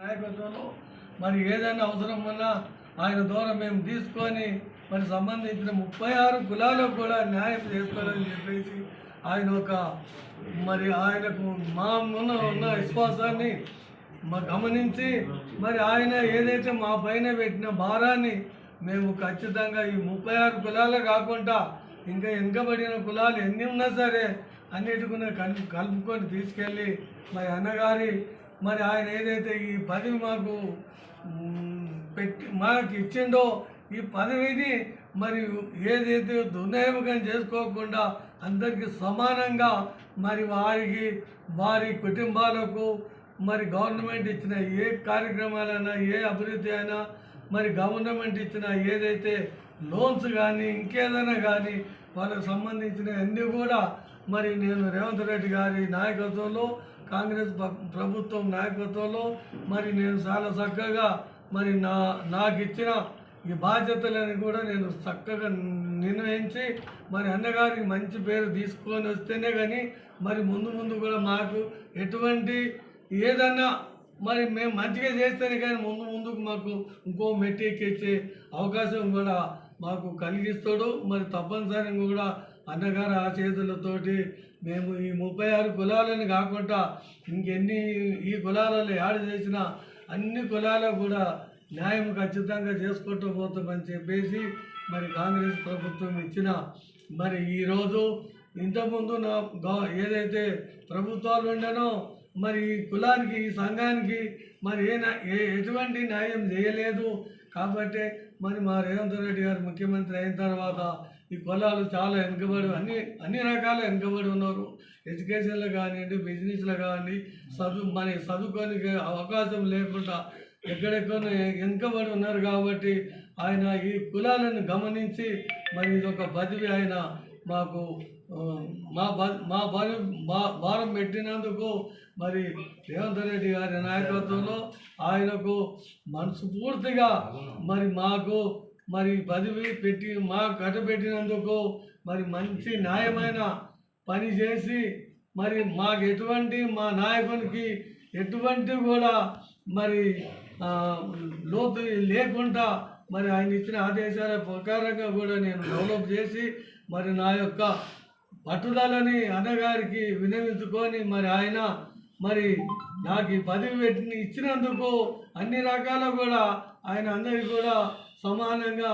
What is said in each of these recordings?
నాయకత్వంలో మరి ఏదైనా అవసరం ఉన్నా ఆయన ద్వారా మేము తీసుకొని మరి సంబంధించిన ముప్పై ఆరు కులాలకు కూడా న్యాయం చేసుకోవాలని చెప్పేసి ఆయన ఒక మరి ఆయనకు మా ఉన్న ఉన్న విశ్వాసాన్ని మా గమనించి మరి ఆయన ఏదైతే మా పైన పెట్టిన భారాన్ని మేము ఖచ్చితంగా ఈ ముప్పై ఆరు కులాలే కాకుండా ఇంకా వెనుకబడిన కులాలు ఎన్ని ఉన్నా సరే అన్నిటికున్న కలుపుకొని తీసుకెళ్ళి మరి అన్నగారి మరి ఆయన ఏదైతే ఈ పదవి మాకు పెట్టి మాకు ఇచ్చిండో ఈ పదవిని మరి ఏదైతే దుర్నియోగం చేసుకోకుండా అందరికీ సమానంగా మరి వారికి వారి కుటుంబాలకు మరి గవర్నమెంట్ ఇచ్చిన ఏ కార్యక్రమాలైనా ఏ అభివృద్ధి అయినా మరి గవర్నమెంట్ ఇచ్చిన ఏదైతే లోన్స్ కానీ ఇంకేదైనా కానీ వాళ్ళకు సంబంధించిన అన్నీ కూడా మరి నేను రేవంత్ రెడ్డి గారి నాయకత్వంలో కాంగ్రెస్ ప్రభుత్వం నాయకత్వంలో మరి నేను చాలా చక్కగా మరి నా నాకు ఇచ్చిన ఈ బాధ్యతలను కూడా నేను చక్కగా నిర్ణయించి మరి అన్నగారికి మంచి పేరు తీసుకొని వస్తేనే కానీ మరి ముందు ముందు కూడా మాకు ఎటువంటి ఏదన్నా మరి మేము మంచిగా చేస్తేనే కానీ ముందు ముందుకు మాకు ఇంకో మెట్టు ఎక్కించే అవకాశం కూడా మాకు కలిగిస్తాడు. మరి తప్పనిసరిగా కూడా అన్నగారు ఆ చేతులతోటి మేము ఈ ముప్పై ఆరు కులాలని కాకుండా ఇంకెన్ని ఈ కులాలలో యాడ్ చేసినా అన్ని కులాలకు కూడా న్యాయం ఖచ్చితంగా చేసుకుంటూ పోతామని చెప్పేసి మరి కాంగ్రెస్ ప్రభుత్వం ఇచ్చిన మరి ఈరోజు ఇంతకుముందు నా ఏదైతే ప్రభుత్వాలు ఉండేనో మరి ఈ కులానికి ఈ సంఘానికి మరి ఏ నా- ఏ ఎటువంటి న్యాయం చేయలేదు. కాబట్టి మరి మా రేవంత్ రెడ్డి గారు ముఖ్యమంత్రి అయిన తర్వాత ఈ కులాలు చాలా వెనుకబడి అన్ని అన్ని రకాల వెనుకబడి ఉన్నారు. ఎడ్యుకేషన్లో కానివ్వండి బిజినెస్లో కానివ్వండి చదువు మరి చదువుకోనికి అవకాశం లేకుండా ఎక్కడెక్కడ వెనుకబడి ఉన్నారు కాబట్టి ఆయన ఈ కులాలను గమనించి మరి ఇది ఒక పదవి ఆయన మాకు మా బ- మా మా- భారం పెట్టినందుకు మరి రేవంత్ రెడ్డి గారి నాయకత్వంలో ఆయనకు మనస్ఫూర్తిగా మరి మాకు మరి పదవి పెట్టి మా కట్టబెట్టినందుకు మరి మంచి న్యాయమైన పని చేసి మరి మాకు ఎటువంటి మా నాయకునికి ఎటువంటి కూడా మరి లోతు లేకుండా మరి ఆయన ఇచ్చిన ఆదేశాల ప్రకారంగా కూడా నేను డెవలప్ చేసి మరి నా యొక్క పట్టుదలని అన్నగారికి వినవించుకొని మరి ఆయన మరి నాకు ఈ పదవి పెట్టి ఇచ్చినందుకు అన్ని రకాల కూడా ఆయన అందరికీ కూడా సమానంగా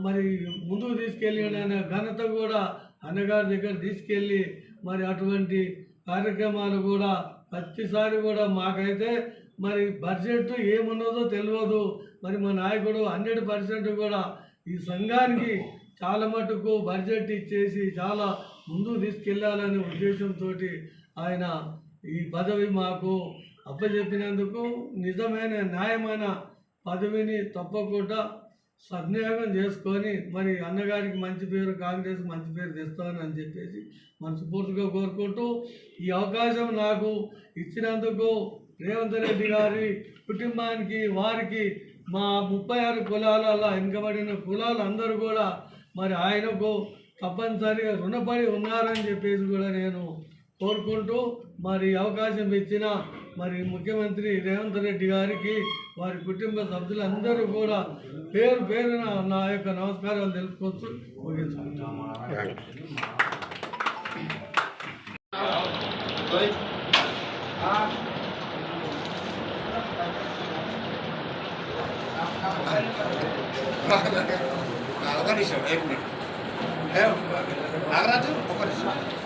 మరి ముందుకు తీసుకెళ్ళిన ఘనత కూడా అన్నగారి దగ్గర తీసుకెళ్ళి మరి అటువంటి కార్యక్రమాలు కూడా ప్రతిసారి కూడా మాకైతే మరి బడ్జెట్ ఏమున్నదో తెలియదు మరి మా నాయకుడు హండ్రెడ్ పర్సెంట్ కూడా ఈ సంఘానికి చాలా మటుకు బడ్జెట్ ఇచ్చేసి చాలా ముందుకు తీసుకెళ్ళాలనే ఉద్దేశంతో ఆయన ఈ పదవి మాకు అప్పచెప్పినందుకు నిజమైన న్యాయమైన పదవిని తప్పకుండా సద్వినియోగం చేసుకొని మరి అన్నగారికి మంచి పేరు కాంగ్రెస్ మంచి పేరు తెస్తానని అని చెప్పేసి మనస్ఫూర్తిగా కోరుకుంటూ ఈ అవకాశం నాకు ఇచ్చినందుకు రేవంత్ రెడ్డి గారి కుటుంబానికి వారికి మా ముప్పై ఆరు కులాలలో వెనుకబడిన కులాలు అందరూ కూడా మరి ఆయనకు తప్పనిసరిగా రుణపడి ఉన్నారని చెప్పేసి కూడా నేను కోరుకుంటూ మరి అవకాశం ఇచ్చిన మరి ముఖ్యమంత్రి రేవంత్ రెడ్డి గారికి వారి కుటుంబ సభ్యులందరూ కూడా పేరు పేరున నా యొక్క నమస్కారాలు తెలుసుకోవచ్చు ముగించుకుంటాము. నాగరాజు ఒక నిమిషం.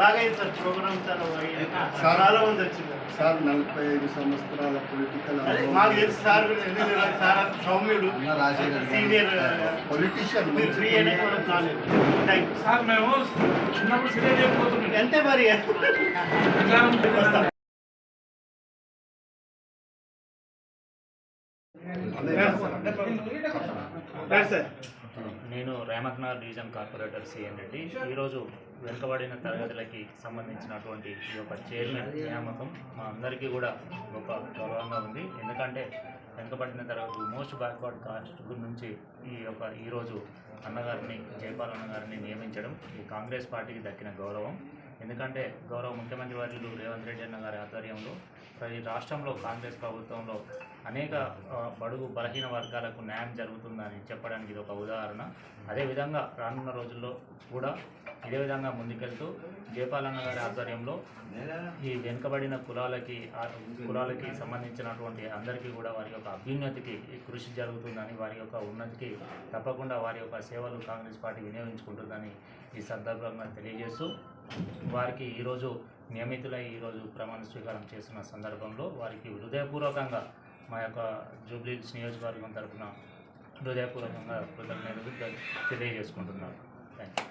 బాగా అయింది సార్. ప్రోగ్రామ్ సార్ చాలా మంది వచ్చింది సార్ నలభై ఐదు సంవత్సరాల పొలిటికల్ మాకు తెలుసు సార్ సార్ సౌమ్యుడు. సీనియర్ పొలిటీషియన్ మీరు ఫ్రీ అనేది కూడా రాలేదు. థ్యాంక్ యూ సార్ మేము చిన్నప్పుడు అంతే మరి. నేను రేమక్నగర్ division corporator C N Reddy. ఈరోజు వెనుకబడిన తరగతులకి సంబంధించినటువంటి ఈ యొక్క చైర్మన్ నియామకం మా అందరికీ కూడా గొప్ప గౌరవంగా ఉంది. ఎందుకంటే వెనుకబడిన తరగతి మోస్ట్ బ్యాక్వర్డ్ కాస్ట్ నుంచి ఈ యొక్క ఈరోజు అన్నగారిని జయపాల్ అన్నగారిని నియమించడం ఈ కాంగ్రెస్ పార్టీకి దక్కిన గౌరవం. ఎందుకంటే గౌరవ ముఖ్యమంత్రి వర్యులు రేవంత్ రెడ్డి అన్న గారి ఆధ్వర్యంలో ఈ రాష్ట్రంలో కాంగ్రెస్ ప్రభుత్వంలో అనేక బడుగు బలహీన వర్గాలకు న్యాయం జరుగుతుందని చెప్పడానికి ఇది ఒక ఉదాహరణ. అదేవిధంగా రానున్న రోజుల్లో కూడా ఇదే విధంగా ముందుకెళ్తూ జయపాలన్న గారి ఆధ్వర్యంలో ఈ వెనుకబడిన కులాలకి కులాలకి సంబంధించినటువంటి అందరికీ కూడా వారి యొక్క అభ్యున్నతికి కృషి జరుగుతుందని వారి యొక్క ఉన్నతికి తప్పకుండా వారి యొక్క సేవలు కాంగ్రెస్ పార్టీ వినియోగించుకుంటుందని ఈ సందర్భంగా తెలియజేస్తూ వారికి ఈరోజు నియమితులై ఈరోజు ప్రమాణ స్వీకారం చేస్తున్న సందర్భంలో వారికి హృదయపూర్వకంగా మా యొక్క జూబ్లీస్ నియోజకవర్గం తరఫున హృదయపూర్వకంగా కృతజ్ఞతలు తెలియజేసుకుంటున్నారు థ్యాంక్ యూ